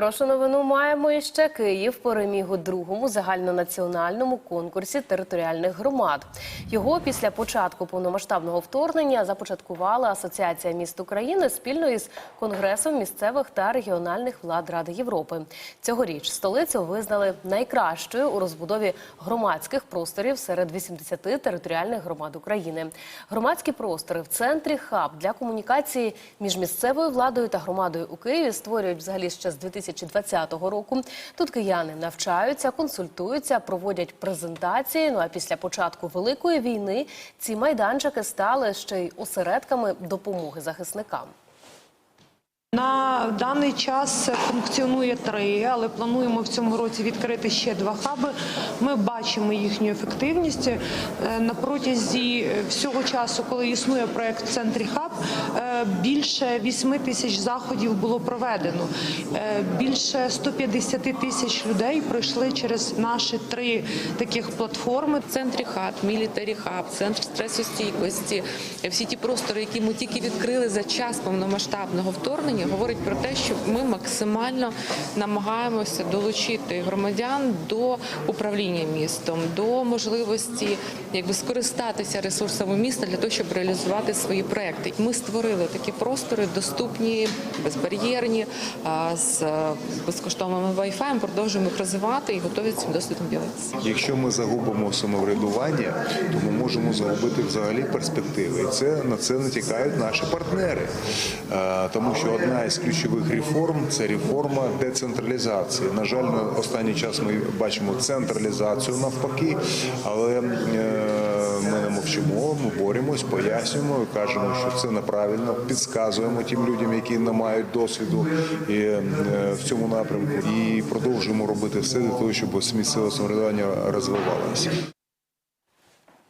Прошу новину маємо іще Київ переміг у другому загальнонаціональному конкурсі територіальних громад. Його після початку повномасштабного вторгнення започаткувала Асоціація міст України спільно із Конгресом місцевих та регіональних влад Ради Європи. Цьогоріч столицю визнали найкращою у розбудові громадських просторів серед 80 територіальних громад України. Громадські простори в центрі хаб для комунікації між місцевою владою та громадою у Києві створюють взагалі ще з 2020 року. Тут кияни навчаються, консультуються, проводять презентації. Ну а після початку великої війни ці майданчики стали ще й осередками допомоги захисникам. На даний час функціонує три, але плануємо в цьому році відкрити ще два хаби. Ми бачимо їхню ефективність Е, на протязі всього часу, коли існує проект в центрі хаб. е, Більше 8 тисяч заходів було проведено. Е, Більше 150 тисяч людей пройшли через наші три таких платформи. Центрі хат, мілітарі хаб, центр стресостійкості, всі ті простори, які ми тільки відкрили за час повномасштабного вторгнення, говорить про те, що ми максимально намагаємося долучити громадян до управління містом, до можливості якби скористатися ресурсами міста для того, щоб реалізувати свої проекти. Ми створили такі простори, доступні, безбар'єрні, з е, безкоштовним Wi-Fi, продовжуємо їх розвивати і готові цим досвідом ділитися. Якщо ми загубимо самоврядування, то ми можемо загубити взагалі перспективи. І це на це натякають наші партнери, Е, тому що одна із ключових реформ це реформа децентралізації. На жаль, на останній час ми бачимо централізацію навпаки, але е, ми не мовчимо, ми боремось, пояснюємо, кажемо, що це неправильно, підказуємо тим людям, які не мають досвіду і, е, в цьому напрямку, і продовжуємо робити все для того, щоб місцеве самоврядування розвивалося.